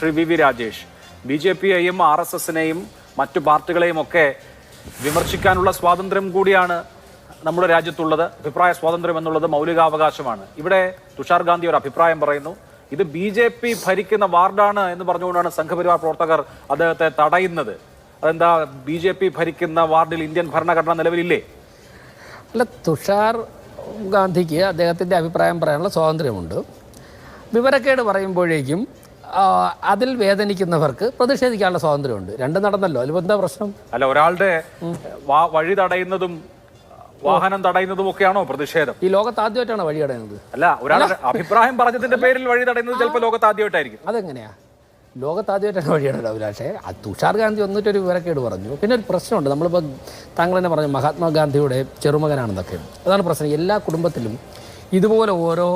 Shri V V Rajesh. B J പിയെയും R S എസിനെയും മറ്റു പാർട്ടികളെയും ഒക്കെ വിമർശിക്കാനുള്ള സ്വാതന്ത്ര്യം കൂടിയാണ് നമ്മുടെ രാജ്യത്തുള്ളത്. അഭിപ്രായ സ്വാതന്ത്ര്യം എന്നുള്ളത് മൗലികാവകാശമാണ്. ഇവിടെ തുഷാർ ഗാന്ധി ഒരു അഭിപ്രായം പറയുന്നു. ഇത് ബി ജെ പി ഭരിക്കുന്ന വാർഡാണ് എന്ന് പറഞ്ഞുകൊണ്ടാണ് സംഘപരിവാർ പ്രവർത്തകർ അദ്ദേഹത്തെ തടയുന്നത്. അതെന്താ ബി ജെ പി ഭരിക്കുന്ന വാർഡിൽ ഇന്ത്യൻ ഭരണഘടന നിലവിലില്ലേ? അല്ല തുഷാർ ഗാന്ധിക്ക് അദ്ദേഹത്തിന്റെ അഭിപ്രായം പറയാനുള്ള സ്വാതന്ത്ര്യമുണ്ട്. വിവരക്കേട് പറയുമ്പോഴേക്കും അതിൽ വേദനിക്കുന്നവർക്ക് പ്രതിഷേധിക്കാനുള്ള സ്വാതന്ത്ര്യമുണ്ട്. രണ്ടും നടന്നല്ലോ. അതിൽ എന്താ പ്രശ്നം? അല്ല ഒരാളുടെ വഴി തടയുന്നതും വാഹനം തടയുന്നതും ഒക്കെയാണോ പ്രതിഷേധം? ഈ ലോകത്ത് ആദ്യമായിട്ടാണ് വഴി തടയുന്നത്? അല്ല ഒരാളുടെ അഭിപ്രായം പറഞ്ഞതിന്റെ പേരിൽ വഴി തടയുന്നത് ചിലപ്പോൾ ലോകത്ത് ആദ്യമായിട്ടായിരിക്കും. അതെങ്ങനെയാ? ലോകത്ത് ആദ്യമായിട്ടാണ് വഴിയടയുന്നത് അഭിലാഷേ അത് തുഷാർ ഗാന്ധി വന്നിട്ടൊരു വിവരക്കേട് പറഞ്ഞു. പിന്നെ ഒരു പ്രശ്നമുണ്ട്. നമ്മളിപ്പോൾ താങ്കൾ തന്നെ പറഞ്ഞു മഹാത്മാഗാന്ധിയുടെ ചെറുമകനാണെന്നൊക്കെ. അതാണ് പ്രശ്നം. എല്ലാ കുടുംബത്തിലും ഇതുപോലെ ഓരോ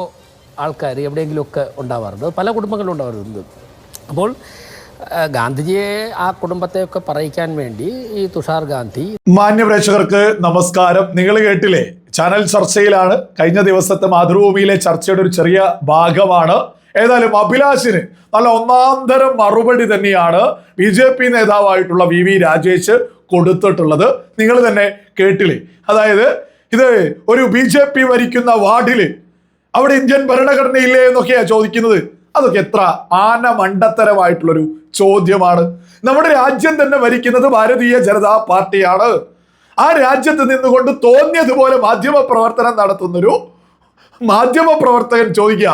ആൾക്കാർ എവിടെയെങ്കിലുമൊക്കെ ഉണ്ടാവാറുണ്ട്. പല കുടുംബങ്ങളും ഉണ്ടാവാറുണ്ട്. അപ്പോൾ ഗാന്ധിജിയെ ആ കുടുംബത്തെയൊക്കെ പറയിക്കാൻ വേണ്ടി ഈ തുഷാർ ഗാന്ധി മാന്യപ്രേക്ഷകർക്ക് നമസ്കാരം. നിങ്ങൾ കേട്ടില്ലേ? ചാനൽ ചർച്ചയിലാണ്. കഴിഞ്ഞ ദിവസത്തെ മാതൃഭൂമിയിലെ ചർച്ചയുടെ ഒരു ചെറിയ ഭാഗമാണ്. ഏതായാലും അഭിലാഷിന് നല്ല ഒന്നാം തരം മറുപടി തന്നെയാണ് ബി ജെ പി നേതാവായിട്ടുള്ള വി വി രാജേഷ് കൊടുത്തിട്ടുള്ളത്. നിങ്ങൾ തന്നെ കേട്ടില്ലേ? അതായത് ഇത് ഒരു ബി ജെ പി ഭരിക്കുന്ന വാർഡിൽ അവിടെ ഇന്ത്യൻ ഭരണഘടനയില്ലേ എന്നൊക്കെയാണ് ചോദിക്കുന്നത്? അതൊക്കെ എത്ര ആന മണ്ടത്തരമായിട്ടുള്ളൊരു ചോദ്യമാണ്. നമ്മുടെ രാജ്യം തന്നെ ഭരിക്കുന്നത് ഭാരതീയ ജനതാ പാർട്ടിയാണ്. ആ രാജ്യത്ത് നിന്നുകൊണ്ട് തോന്നിയതുപോലെ മാധ്യമ പ്രവർത്തനം നടത്തുന്നൊരു മാധ്യമ പ്രവർത്തകൻ ചോദിക്കുക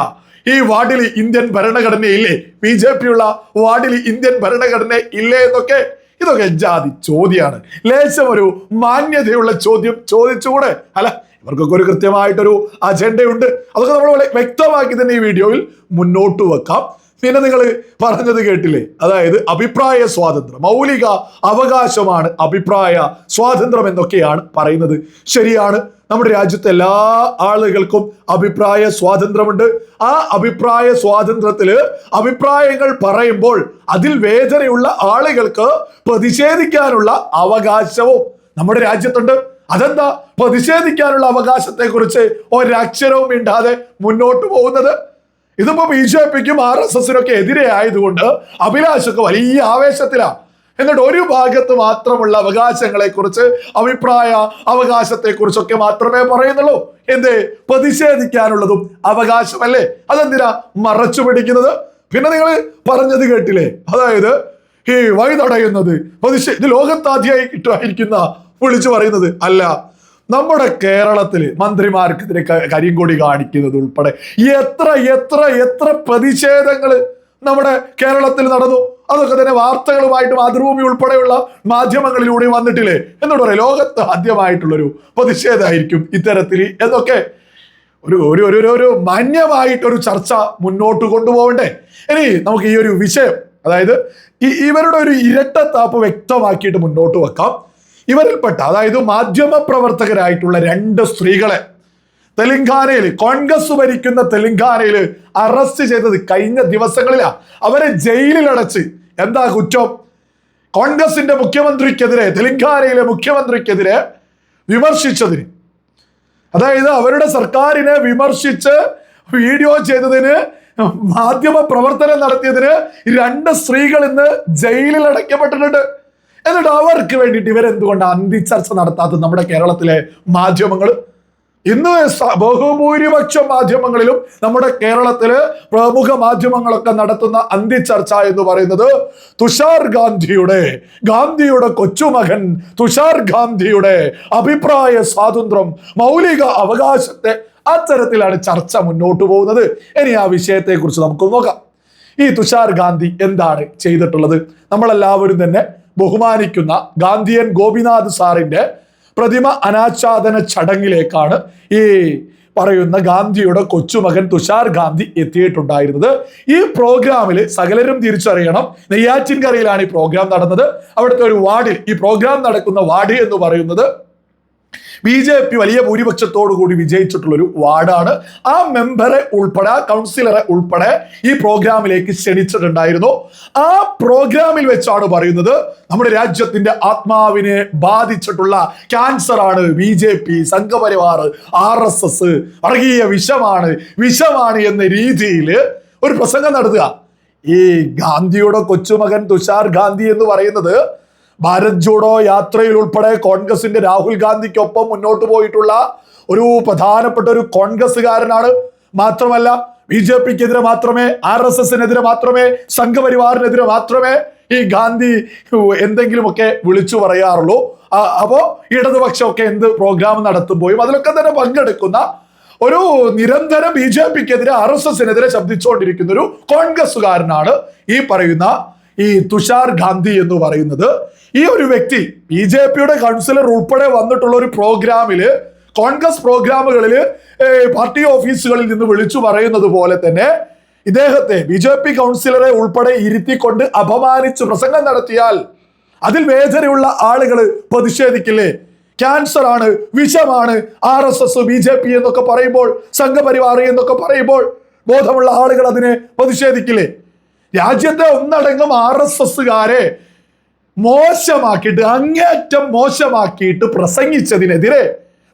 ഈ വാർഡിൽ ഇന്ത്യൻ ഭരണഘടന ഇല്ലേ ബി ജെ പി ഉള്ള വാർഡിൽ ഇന്ത്യൻ ഭരണഘടന ഇല്ലേ എന്നൊക്കെ? ഇതൊക്കെ ജാതി ചോദ്യമാണ്. ലേശം ഒരു മാന്യതയുള്ള ചോദ്യം ചോദിച്ചുകൂടെ? അല്ല ഇവർക്കൊക്കെ ഒരു കൃത്യമായിട്ടൊരു അജണ്ടയുണ്ട്. അതൊക്കെ നമ്മൾ വ്യക്തമാക്കി തന്നെ ഈ വീഡിയോയിൽ മുന്നോട്ട് വെക്കാം. പിന്നെ നിങ്ങൾ പറഞ്ഞത് കേട്ടില്ലേ? അതായത് അഭിപ്രായ സ്വാതന്ത്ര്യം. മൗലിക അവകാശമാണ് അഭിപ്രായ സ്വാതന്ത്ര്യം എന്നൊക്കെയാണ് പറയുന്നത്. ശരിയാണ്. നമ്മുടെ രാജ്യത്തെ എല്ലാ ആളുകൾക്കും അഭിപ്രായ സ്വാതന്ത്ര്യമുണ്ട്. ആ അഭിപ്രായ സ്വാതന്ത്ര്യത്തിൽ അഭിപ്രായങ്ങൾ പറയുമ്പോൾ അതിൽ വേദനയുള്ള ആളുകൾക്ക് പ്രതിഷേധിക്കാനുള്ള അവകാശവും നമ്മുടെ രാജ്യത്തുണ്ട്. അതെന്താ? പ്രതിഷേധിക്കാനുള്ള അവകാശത്തെ കുറിച്ച് ഒരക്ഷരവും മിണ്ടാതെ മുന്നോട്ട് പോകുന്നത്? ഇതിപ്പോ ബി ജെ പിക്കും ആർ എസ് എസിനൊക്കെ എതിരെ ആയതുകൊണ്ട് അഭിലാഷൊക്കെ വലിയ ആവേശത്തിലാണ് എന്നിട്ട് ഒരു ഭാഗത്ത് മാത്രമുള്ള അവകാശങ്ങളെ കുറിച്ച് അഭിപ്രായ അവകാശത്തെ കുറിച്ചൊക്കെ മാത്രമേ പറയുന്നുള്ളൂ. എന്ത്? പ്രതിഷേധിക്കാനുള്ളതും അവകാശമല്ലേ? അതെന്തിനാ മറച്ചു പിടിക്കുന്നത്? പിന്നെ നിങ്ങൾ പറഞ്ഞത് കേട്ടില്ലേ? അതായത് ഈ വഴി തടയുന്നത് പ്രതിഷേ ഇത് ലോകത്താദ്യമായി കിട്ടുമായിരിക്കുന്ന വിളിച്ചു പറയുന്നത് അല്ല നമ്മുടെ കേരളത്തിൽ മന്ത്രിമാർക്കെതിരെ കരിങ്കൊടി കാണിക്കുന്നത് ഉൾപ്പെടെ എത്ര എത്ര എത്ര പ്രതിഷേധങ്ങൾ നമ്മുടെ കേരളത്തിൽ നടന്നു. അതൊക്കെ തന്നെ വാർത്തകളുമായിട്ട് മാതൃഭൂമി ഉൾപ്പെടെയുള്ള മാധ്യമങ്ങളിലൂടെ വന്നിട്ടില്ലേ? എന്നോട് പറയാം ലോകത്ത് ആദ്യമായിട്ടുള്ളൊരു പ്രതിഷേധമായിരിക്കും ഇത്തരത്തിൽ എന്നൊക്കെ. ഒരു ഒരു ഒരു- ഒരു മാന്യമായിട്ടൊരു ചർച്ച മുന്നോട്ട് കൊണ്ടുപോകണ്ടേ? ഇനി നമുക്ക് ഈ ഒരു വിഷയം അതായത് ഈ ഇവരുടെ ഒരു ഇരട്ടത്താപ്പ് വ്യക്തമാക്കിയിട്ട് മുന്നോട്ട് വെക്കാം. ഇവരിൽപ്പെട്ട അതായത് മാധ്യമ പ്രവർത്തകരായിട്ടുള്ള രണ്ട് സ്ത്രീകളെ തെലങ്കാനയിൽ കോൺഗ്രസ് ഭരിക്കുന്ന തെലങ്കാനയിൽ അറസ്റ്റ് ചെയ്തത് കഴിഞ്ഞ ദിവസങ്ങളിലാ. അവരെ ജയിലിൽ അടച്ച് എന്താ കുറ്റം? കോൺഗ്രസിന്റെ മുഖ്യമന്ത്രിക്കെതിരെ തെലങ്കാനയിലെ മുഖ്യമന്ത്രിക്കെതിരെ വിമർശിച്ചതിന്. അതായത് അവരുടെ സർക്കാരിനെ വിമർശിച്ച് വീഡിയോ ചെയ്തതിന് മാധ്യമ പ്രവർത്തനം നടത്തിയതിന് രണ്ട് സ്ത്രീകൾ ഇന്ന് ജയിലിൽ അടയ്ക്കപ്പെട്ടിട്ടുണ്ട് എന്നിട്ട് അവർക്ക് വേണ്ടിയിട്ട് ഇവരെന്തുകൊണ്ട് അന്തിച്ചർച്ച നടത്താത്ത നമ്മുടെ കേരളത്തിലെ മാധ്യമങ്ങൾ ഇന്ന് ബഹുഭൂരിപക്ഷ മാധ്യമങ്ങളിലും നമ്മുടെ കേരളത്തിൽ പ്രമുഖ മാധ്യമങ്ങളൊക്കെ നടത്തുന്ന അന്തിച്ചർച്ച എന്ന് പറയുന്നത് തുഷാർ ഗാന്ധിയുടെ ഗാന്ധിയുടെ കൊച്ചുമകൻ തുഷാർ ഗാന്ധിയുടെ അഭിപ്രായ സ്വാതന്ത്ര്യം മൗലിക അവകാശത്തെ അത്തരത്തിലാണ് ചർച്ച മുന്നോട്ട് പോകുന്നത്. ഇനി ആ വിഷയത്തെ കുറിച്ച് നമുക്ക് നോക്കാം. ഈ തുഷാർ ഗാന്ധി എന്താണ് ചെയ്തിട്ടുള്ളത്? നമ്മളെല്ലാവരും തന്നെ ബഹുമാനിക്കുന്ന ഗാന്ധിയൻ ഗോപിനാഥ് സാറിന്റെ പ്രതിമ അനാച്ഛാദന ചടങ്ങിലേക്കാണ് ഈ പറയുന്ന ഗാന്ധിയുടെ കൊച്ചുമകൻ തുഷാർ ഗാന്ധി എത്തിയിട്ടുണ്ടായിരുന്നത്. ഈ പ്രോഗ്രാമിൽ സകലരും തിരിച്ചറിയണം. നെയ്യാറ്റിൻകരയിലാണ് ഈ പ്രോഗ്രാം നടന്നത്. അവിടുത്തെ ഒരു വാർഡിൽ ഈ പ്രോഗ്രാം നടക്കുന്ന വാർഡ് എന്ന് പറയുന്നത് ബി ജെ പി വലിയ ഭൂരിപക്ഷത്തോടു കൂടി വിജയിച്ചിട്ടുള്ള ഒരു വാർഡാണ്. ആ മെമ്പറെ ഉൾപ്പെടെ ആ കൗൺസിലറെ ഉൾപ്പെടെ ഈ പ്രോഗ്രാമിലേക്ക് ക്ഷണിച്ചിട്ടുണ്ടായിരുന്നു. ആ പ്രോഗ്രാമിൽ വെച്ചാണ് പറയുന്നത് നമ്മുടെ രാജ്യത്തിന്റെ ആത്മാവിനെ ബാധിച്ചിട്ടുള്ള ക്യാൻസർ ആണ് B J P Sangh Parivar R S S വർഗീയ വിഷമാണ് വിഷമാണ് എന്ന രീതിയിൽ ഒരു പ്രസംഗം നടത്തുക. ഈ ഗാന്ധിയുടെ കൊച്ചുമകൻ തുഷാർ ഗാന്ധി എന്ന് പറയുന്നത് ഭാരത് ജോഡോ യാത്രയിൽ ഉൾപ്പെടെ കോൺഗ്രസിന്റെ രാഹുൽ ഗാന്ധിക്കൊപ്പം മുന്നോട്ട് പോയിട്ടുള്ള ഒരു പ്രധാനപ്പെട്ട ഒരു കോൺഗ്രസ്സുകാരനാണ്. മാത്രമല്ല ബി ജെ പിക്കെതിരെ മാത്രമേ ആർ എസ് എസിനെതിരെ മാത്രമേ സംഘപരിവാറിനെതിരെ മാത്രമേ ഈ ഗാന്ധി എന്തെങ്കിലുമൊക്കെ വിളിച്ചു പറയാറുള്ളൂ. അപ്പോൾ അപ്പോ ഇടതുപക്ഷമൊക്കെ എന്ത് പ്രോഗ്രാം നടത്തുമ്പോഴും അതിലൊക്കെ തന്നെ പങ്കെടുക്കുന്ന ഒരു നിരന്തരം ബി ജെ പിക്കെതിരെ ആർ എസ് എസിനെതിരെ ശബ്ദിച്ചുകൊണ്ടിരിക്കുന്ന ഒരു കോൺഗ്രസ്സുകാരനാണ് ഈ പറയുന്ന ഈ തുഷാർ ഗാന്ധി എന്ന് പറയുന്നത് ഈ ഒരു വ്യക്തി ബി ജെ പിയുടെ കൗൺസിലർ ഉൾപ്പെടെ വന്നിട്ടുള്ള ഒരു പ്രോഗ്രാമിൽ കോൺഗ്രസ് പ്രോഗ്രാമുകളിൽ പാർട്ടി ഓഫീസുകളിൽ നിന്ന് വിളിച്ചു പറയുന്നത് പോലെ തന്നെ ഇദ്ദേഹത്തെ ബി ജെ പി കൗൺസിലറെ ഉൾപ്പെടെ ഇരുത്തിക്കൊണ്ട് അപമാനിച്ച് പ്രസംഗം നടത്തിയാൽ അതിൽ വേദനയുള്ള ആളുകൾ പ്രതിഷേധിക്കില്ലേ? ക്യാൻസർ ആണ് വിഷമാണ് R S S B J P എന്നൊക്കെ പറയുമ്പോൾ സംഘപരിവാർ എന്നൊക്കെ പറയുമ്പോൾ ബോധമുള്ള ആളുകൾ അതിനെ പ്രതിഷേധിക്കില്ലേ? രാജ്യത്തെ ഒന്നടങ്കം ആർ എസ് എസ്സുകാരെ മോശമാക്കിയിട്ട് അങ്ങേറ്റം മോശമാക്കിയിട്ട് പ്രസംഗിച്ചതിനെതിരെ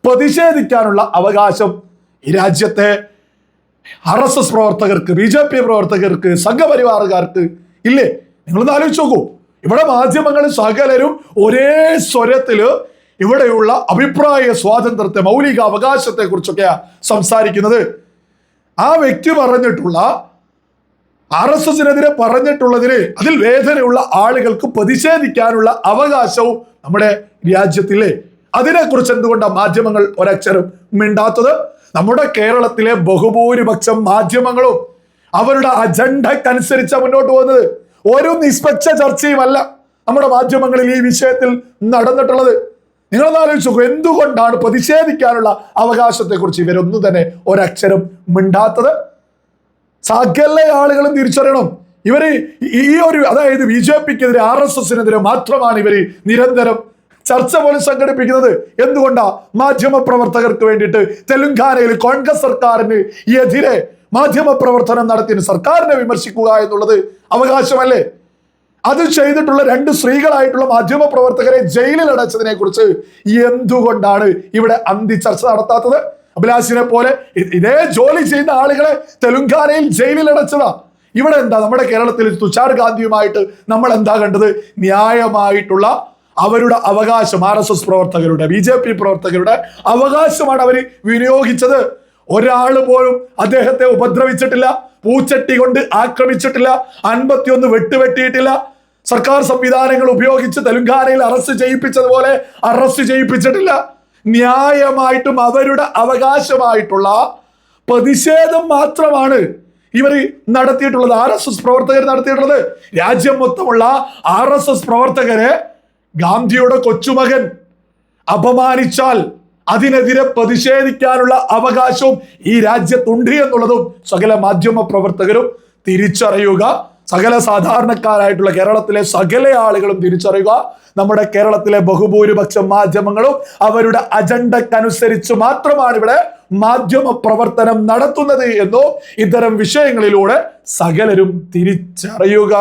പ്രതിഷേധിക്കാനുള്ള അവകാശം ഈ രാജ്യത്തെ ആർ എസ് എസ് പ്രവർത്തകർക്ക് ബി ജെ പി പ്രവർത്തകർക്ക് സംഘപരിവാറുകാർക്ക് ഇല്ലേ? നിങ്ങളൊന്ന് ആലോചിച്ച് നോക്കൂ. ഇവിടെ മാധ്യമങ്ങളും സകലരും ഒരേ സ്വരത്തിൽ ഇവിടെയുള്ള അഭിപ്രായ സ്വാതന്ത്ര്യത്തെ മൗലിക അവകാശത്തെ കുറിച്ചൊക്കെയാ സംസാരിക്കുന്നത്. ആ വ്യക്തി പറഞ്ഞിട്ടുള്ള ആർ എസ് എസിനെതിരെ പറഞ്ഞിട്ടുള്ളതിന് അതിൽ വേദനയുള്ള ആളുകൾക്ക് പ്രതിഷേധിക്കാനുള്ള അവകാശവും നമ്മുടെ രാജ്യത്തിലെ അതിനെക്കുറിച്ച് എന്തുകൊണ്ടാണ് മാധ്യമങ്ങൾ ഒരക്ഷരം മിണ്ടാത്തത്? നമ്മുടെ കേരളത്തിലെ ബഹുഭൂരിപക്ഷം മാധ്യമങ്ങളും അവരുടെ അജണ്ടക്കനുസരിച്ച മുന്നോട്ട് പോകുന്നത്. ഒരു നിഷ്പക്ഷ ചർച്ചയുമല്ല നമ്മുടെ മാധ്യമങ്ങളിൽ ഈ വിഷയത്തിൽ നടന്നിട്ടുള്ളത്. നിങ്ങളൊന്ന് ആലോചിച്ച് നോക്കൂ എന്തുകൊണ്ടാണ് പ്രതിഷേധിക്കാനുള്ള അവകാശത്തെക്കുറിച്ച് ഇവരൊന്നും തന്നെ ഒരക്ഷരം മിണ്ടാത്തത്? സകല ആളുകളും തിരിച്ചറിയണം. ഇവർ ഈ ഒരു അതായത് ബി ജെ പിക്കെതിരെ ആർ എസ് എസിനെതിരെ മാത്രമാണ് ഇവർ നിരന്തരം ചർച്ച പോലും സംഘടിപ്പിക്കുന്നത്. എന്തുകൊണ്ടാ? മാധ്യമ പ്രവർത്തകർക്ക് വേണ്ടിയിട്ട് തെലുങ്കാനയിൽ കോൺഗ്രസ് സർക്കാരിന് എതിരെ മാധ്യമ പ്രവർത്തനം നടത്തിയ സർക്കാരിനെ വിമർശിക്കുക എന്നുള്ളത് അവകാശമല്ലേ? അത് ചെയ്തിട്ടുള്ള രണ്ട് സ്ത്രീകളായിട്ടുള്ള മാധ്യമ പ്രവർത്തകരെ ജയിലിൽ അടച്ചതിനെ കുറിച്ച് എന്തുകൊണ്ടാണ് ഇവിടെ അന്തി ചർച്ച നടത്താത്തത്? അഭിലാഷിനെ പോലെ ഇതേ ജോലി ചെയ്യുന്ന ആളുകളെ തെലുങ്കാനയിൽ ജയിലിൽ അടച്ചതാ. ഇവിടെ എന്താ നമ്മുടെ കേരളത്തിൽ തുഷാർ ഗാന്ധിയുമായിട്ട് നമ്മൾ എന്താ കണ്ടത്? ന്യായമായിട്ടുള്ള അവരുടെ അവകാശം ആർ എസ് എസ് പ്രവർത്തകരുടെ ബി ജെ പി പ്രവർത്തകരുടെ അവകാശമാണ് അവർ വിനിയോഗിച്ചത്. ഒരാൾ പോലും അദ്ദേഹത്തെ ഉപദ്രവിച്ചിട്ടില്ല പൂച്ചട്ടി കൊണ്ട് ആക്രമിച്ചിട്ടില്ല അൻപത്തിയൊന്ന് വെട്ടുവെട്ടിയിട്ടില്ല. സർക്കാർ സംവിധാനങ്ങൾ ഉപയോഗിച്ച് തെലുങ്കാനയിൽ അറസ്റ്റ് ചെയ്യിപ്പിച്ചതുപോലെ അറസ്റ്റ് ചെയ്യിപ്പിച്ചിട്ടില്ല. ന്യായമായിട്ടും അവരുടെ അവകാശമായിട്ടുള്ള പ്രതിഷേധം മാത്രമാണ് ഇവർ നടത്തിയിട്ടുള്ളത്. ആർ എസ് എസ് പ്രവർത്തകർ നടത്തിയിട്ടുള്ളത്. രാജ്യം മൊത്തമുള്ള ആർ എസ് എസ് പ്രവർത്തകരെ ഗാന്ധിയുടെ കൊച്ചുമകൻ അപമാനിച്ചാൽ അതിനെതിരെ പ്രതിഷേധിക്കാനുള്ള അവകാശവും ഈ രാജ്യത്തുണ്ട് എന്നുള്ളതും സകല മാധ്യമ പ്രവർത്തകരും തിരിച്ചറിയുക. സകല സാധാരണക്കാരായിട്ടുള്ള കേരളത്തിലെ സകല ആളുകളും തിരിച്ചറിയുക. നമ്മുടെ കേരളത്തിലെ ബഹുഭൂരിപക്ഷം മാധ്യമങ്ങളും അവരുടെ അജണ്ടക്കനുസരിച്ച് മാത്രമാണ് ഇവിടെ മാധ്യമ പ്രവർത്തനം നടത്തുന്നത് എന്നോ ഇത്തരം വിഷയങ്ങളിലൂടെ സകലരും തിരിച്ചറിയുക.